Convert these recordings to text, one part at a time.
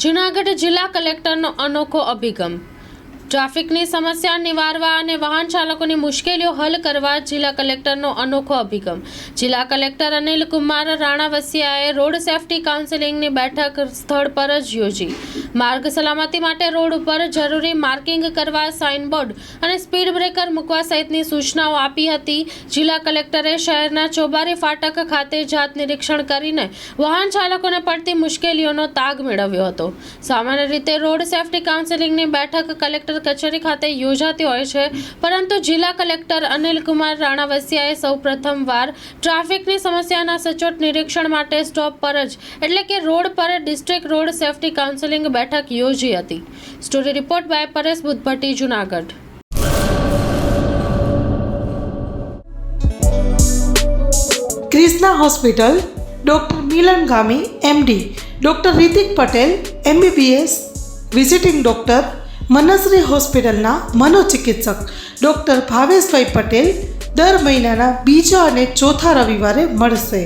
જૂનાગઢ જિલ્લા કલેક્ટરનો અનોખો અભિગમ. ટ્રાફિકની સમસ્યા નિવારવા અને વાહન ચાલકોની મુશ્કેલીઓ હલ કરવા જિલ્લા કલેક્ટરનો અનોખો અભિગમ. જિલ્લા કલેક્ટર અનિલ કુમાર રાણાવસિયાએ રોડ સેફટી કાઉન્સિલિંગની બેઠક સ્થળ પર જ યોજી. માર્ગ સલામતી માટે રોડ ઉપર જરૂરી માર્કિંગ કરવા સાઇનબોર્ડ અને સ્પીડ બ્રેકર મૂકવા સહિતની સૂચનાઓ આપી હતી. જિલ્લા કલેક્ટરે શહેરના ચોબારી ફાટક ખાતે જાત નિરીક્ષણ કરીને વાહન ચાલકોને પડતી મુશ્કેલીઓનો તાગ મેળવ્યો હતો. સામાન્ય રીતે રોડ સેફટી કાઉન્સિલિંગની બેઠક કલેક્ટર કચેરી ખાતે યોજાતી હોય છે. પરંતુ જિલ્લા કલેક્ટર અનિલ કુમાર રાણાવસિયાએ સૌ પ્રથમવાર ટ્રાફિકની સમસ્યાના સચોટ નિરીક્ષણ માટે સ્ટોપ પર જ, એટલે કે રોડ પર ડિસ્ટ્રિક્ટ રોડ સેફટી કાઉન્સિલિંગ બેઠક યોજી હતી. Story report by Paresh Buddhbhatti, Junagadh. Krishna hospital, doctor Milan Gami, MD, doctor Ritik Patel, MBBS, visiting doctor Manshree હોસ્પિટલના મનોચિકિત્સક ડૉક્ટર ભાવેશભાઈ પટેલ દર મહિનાના બીજા અને ચોથા રવિવારે મળશે.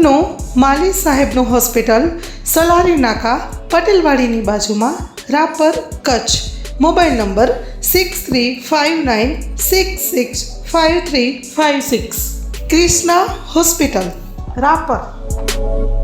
નો માલી સાહેબનું હોસ્પિટલ સલારી નાકા પટેલવાડીની બાજુમાં Rapar Kutch. Mobile number six three five nine six six five three five six. Krishna hospital, Rapar.